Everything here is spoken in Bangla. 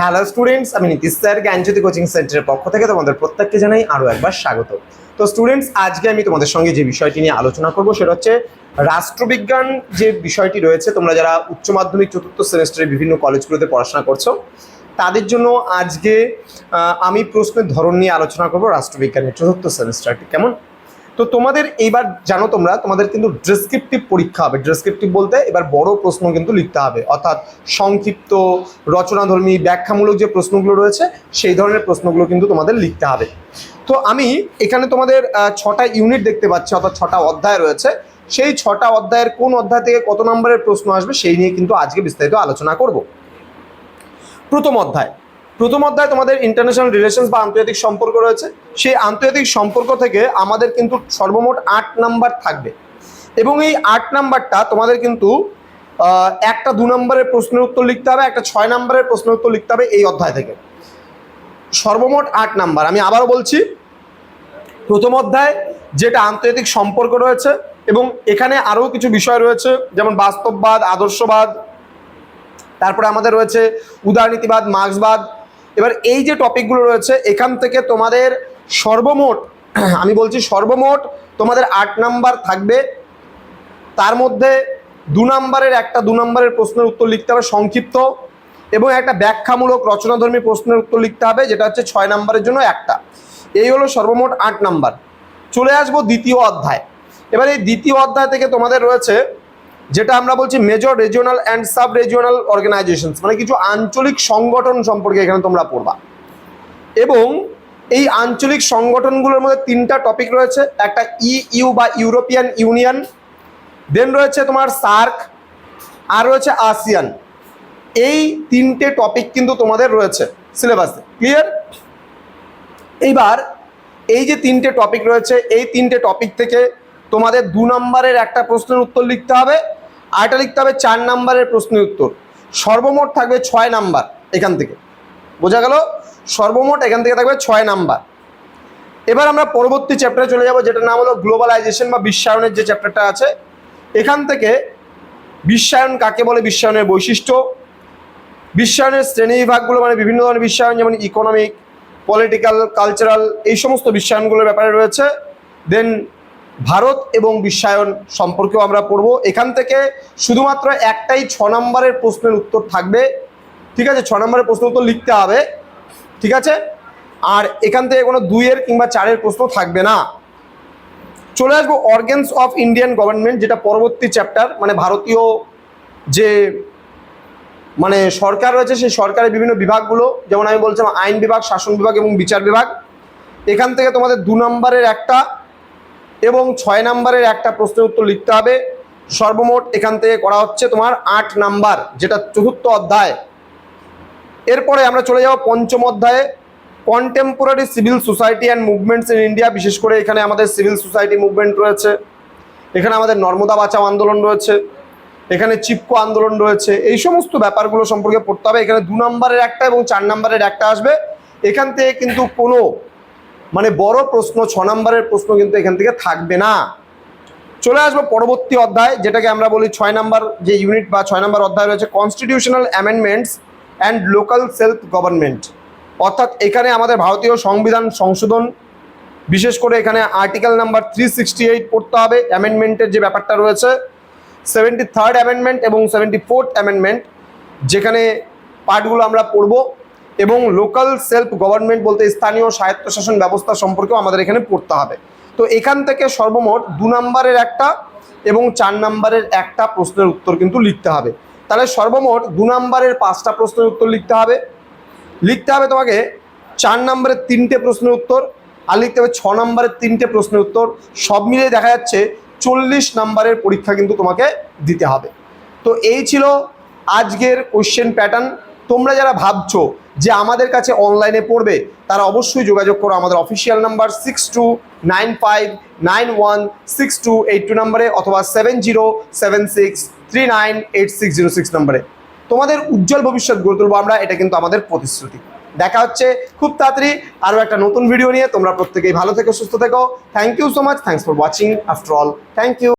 হ্যালো স্টুডেন্টস আমি নীতিশ স্যার, জ্ঞানজ্যোতি কোচিং সেন্টারের পক্ষ থেকে তোমাদের প্রত্যেককে জানাই আরও একবার স্বাগত। তো স্টুডেন্টস আজকে আমি তোমাদের সঙ্গে যে বিষয়টি নিয়ে আলোচনা করব সেটা হচ্ছে রাষ্ট্রবিজ্ঞান যে বিষয়টি রয়েছে, তোমরা যারা উচ্চ মাধ্যমিক চতুর্থ সেমিস্টারে বিভিন্ন কলেজগুলোতে পড়াশোনা করছ, তাদের জন্য আজকে আমি প্রশ্নের ধরন নিয়ে আলোচনা করব রাষ্ট্রবিজ্ঞানের চতুর্থ সেমিস্টারটি। কেমন? তো তোমাদের এইবার জানো তোমরা, তোমাদের কিন্তু ডেসক্রিপটিভ পরীক্ষা হবে। ডেসক্রিপটিভ বলতে এবার বড় প্রশ্ন কিন্তু লিখতে হবে। অর্থাৎ সংক্ষিপ্ত, রচনাধর্মী, ব্যাখ্যামূলক যে প্রশ্নগুলো রয়েছে, সেই ধরনের প্রশ্নগুলো কিন্তু তোমাদের লিখতে হবে। তো আমি এখানে তোমাদের ছটা ইউনিট দেখতে পাচ্ছি, অর্থাৎ ছটা অধ্যায় রয়েছে। সেই ছটা অধ্যায়ের কোন অধ্যায় থেকে কত নম্বরের প্রশ্ন আসবে, সেই নিয়ে কিন্তু আজকে বিস্তারিত আলোচনা করব। প্রথম অধ্যায় প্রথম অধ্যায় তোমাদের ইন্টারন্যাশনাল রিলেশনস বা আন্তর্জাতিক সম্পর্ক রয়েছে। সেই আন্তর্জাতিক সম্পর্ক থেকে আমাদের কিন্তু সর্বমোট আট নাম্বার থাকবে। এবং এই আট নাম্বারটা তোমাদের কিন্তু একটা দু নম্বরের প্রশ্নের উত্তর লিখতে হবে, একটা ছয় নম্বরের প্রশ্নের উত্তর লিখতে হবে এই অধ্যায় থেকে। সর্বমোট আট নাম্বার। আমি আবারও বলছি, প্রথম অধ্যায় যেটা আন্তর্জাতিক সম্পর্ক রয়েছে এবং এখানে আরও কিছু বিষয় রয়েছে, যেমন বাস্তববাদ, আদর্শবাদ, তারপরে আমাদের রয়েছে উদারনীতিবাদ, মার্ক্সবাদ এবার এই যে টপিকগুলো রয়েছে, এখান থেকে তোমাদের সর্বমোট, আমি বলছি সর্বমোট তোমাদের আট নাম্বার থাকবে। তার মধ্যে দু নম্বরের একটা, দু নম্বরের প্রশ্নের উত্তর লিখতে হবে সংক্ষিপ্ত এবং একটা ব্যাখ্যামূলক রচনাধর্মী প্রশ্নের উত্তর লিখতে হবে, যেটা হচ্ছে ছয় নম্বরের জন্য একটা। এই হলো সর্বমোট আট নাম্বার। চলে আসব দ্বিতীয় অধ্যায়। এবার এই দ্বিতীয় অধ্যায় থেকে তোমাদের রয়েছে যেটা আমরা বলছি major regional and sub regional organisations মানে কিছু আঞ্চলিক সংগঠন সম্পর্কে এখানে তোমরা পড়বা। এবং এই আঞ্চলিক সংগঠনগুলোর মধ্যে তিনটা টপিক রয়েছে, একটা ইইউ বা ইউরোপিয়ান ইউনিয়ন দেন রয়েছে তোমার সার্ক আর রয়েছে আসিয়ান এই তিনটে টপিক কিন্তু তোমাদের রয়েছে সিলেবাসে ক্লিয়ার এইবার এই যে তিনটে টপিক রয়েছে, এই তিনটে টপিক থেকে তোমাদের দু নম্বরের একটা প্রশ্নের উত্তর লিখতে হবে। আরেকটা লিখতে হবে চার নাম্বারের প্রশ্নের উত্তর। সর্বমোট থাকবে ছয় নাম্বার এখান থেকে। বোঝা গেল? সর্বমোট এখান থেকে থাকবে ছয় নাম্বার। এবার আমরা পরবর্তী চ্যাপ্টারে চলে যাব, যেটার নাম হলো গ্লোবালাইজেশন বা বিশ্বায়নের যে চ্যাপ্টারটা আছে। এখান থেকে বিশ্বায়ন কাকে বলে? বিশ্বায়নের বৈশিষ্ট্য। বিশ্বায়নের শ্রেণি বিভাগগুলো মানে বিভিন্ন ধরনের বিশ্বায়ন, যেমন ইকোনমিক পলিটিক্যাল কালচারাল এই সমস্ত বিশ্বায়নগুলোর ব্যাপারে রয়েছে। দেন ভারত এবং বিশ্বায়ন সম্পর্কেও আমরা পড়ব। এখান থেকে শুধুমাত্র একটাই ছ নম্বরের প্রশ্নের উত্তর থাকবে। ঠিক আছে? ছ নম্বরের প্রশ্ন উত্তর লিখতে হবে। ঠিক আছে? আর এখান থেকে কোনো দুইয়ের কিংবা চারের প্রশ্ন থাকবে না। চলে আসব অর্গেন্স অফ ইন্ডিয়ান গভর্নমেন্ট যেটা পরবর্তী চ্যাপ্টার মানে ভারতীয় যে মানে সরকার রয়েছে, সেই সরকারের বিভিন্ন বিভাগগুলো, যেমন আমি বলছিলাম আইন বিভাগ, শাসন বিভাগ এবং বিচার বিভাগ। এখান থেকে তোমাদের দু নম্বরের একটা এবং ছয় নম্বরের একটা প্রশ্নের উত্তর লিখতে হবে। সর্বমোট এখান থেকে করা হচ্ছে তোমার আট নাম্বার, যেটা চতুর্থ অধ্যায়। এরপরে আমরা চলে যাব পঞ্চম অধ্যায়ে। Contemporary civil society and movements in India বিশেষ করে এখানে আমাদের সিভিল সোসাইটি মুভমেন্ট রয়েছে। এখানে আমাদের নর্মদা বাঁচাও আন্দোলন রয়েছে। এখানে চিপকো আন্দোলন রয়েছে। এই সমস্ত ব্যাপারগুলো সম্পর্কে পড়তে হবে। এখানে দু নম্বরের একটা এবং চার নম্বরের একটা আসবে। এখান থেকে কিন্তু কোনো মানে বড় প্রশ্ন, ছ নম্বরের প্রশ্ন কিন্তু এখান থেকে থাকবে না। চলে আসব পরবর্তী অধ্যায়, যেটাকে আমরা বলি ছয় নম্বর যে ইউনিট বা ছয় নম্বর অধ্যায় রয়েছে constitutional amendments and local self government অর্থাৎ এখানে আমাদের ভারতীয় সংবিধান সংশোধন, বিশেষ করে এখানে article number three sixty eight পড়তে হবে অ্যামেন্ডমেন্টের যে ব্যাপারটা রয়েছে সেভেন্টি থার্ড অ্যামেন্ডমেন্ট এবং সেভেন্টি ফোর্থ অ্যামেন্ডমেন্ট যেখানে পার্টগুলো আমরা পড়ব। এবং লোকাল সেলফ গভর্নমেন্ট বলতে স্থানীয় স্বায়ত্তশাসন ব্যবস্থা সম্পর্কেও আমাদের এখানে পড়তে হবে। তো এখান থেকে সর্বমোট দু নম্বরের একটা এবং চার নম্বরের একটা প্রশ্নের উত্তর কিন্তু লিখতে হবে। তাহলে সর্বমোট দু নম্বরের পাঁচটা প্রশ্নের উত্তর লিখতে হবে। লিখতে হবে তোমাকে চার নম্বরের তিনটে প্রশ্নের উত্তর আর লিখতে হবে ছ নম্বরের তিনটে প্রশ্নের উত্তর। সব মিলিয়ে দেখা যাচ্ছে চল্লিশ নম্বরের পরীক্ষা কিন্তু তোমাকে দিতে হবে। তো এই ছিল আজকের কোশ্চেন প্যাটার্ন তোমরা যারা ভাবছ যে আমাদের কাছে অনলাইনে পড়বে, তারা অবশ্যই যোগাযোগ করো আমাদের official number six two nine five nine one six two eight two নাম্বারে অথবা seven zero seven six three nine eight six zero six নাম্বারে। তোমাদের উজ্জ্বল ভবিষ্যৎ গড়ে তুলবো আমরা, এটা কিন্তু আমাদের প্রতিশ্রুতি। দেখা হচ্ছে খুব তাড়াতাড়ি আরও একটা নতুন ভিডিও নিয়ে। তোমরা প্রত্যেকেই ভালো থেকো, সুস্থ থেকো। Thank you so much thanks for watching after all thank you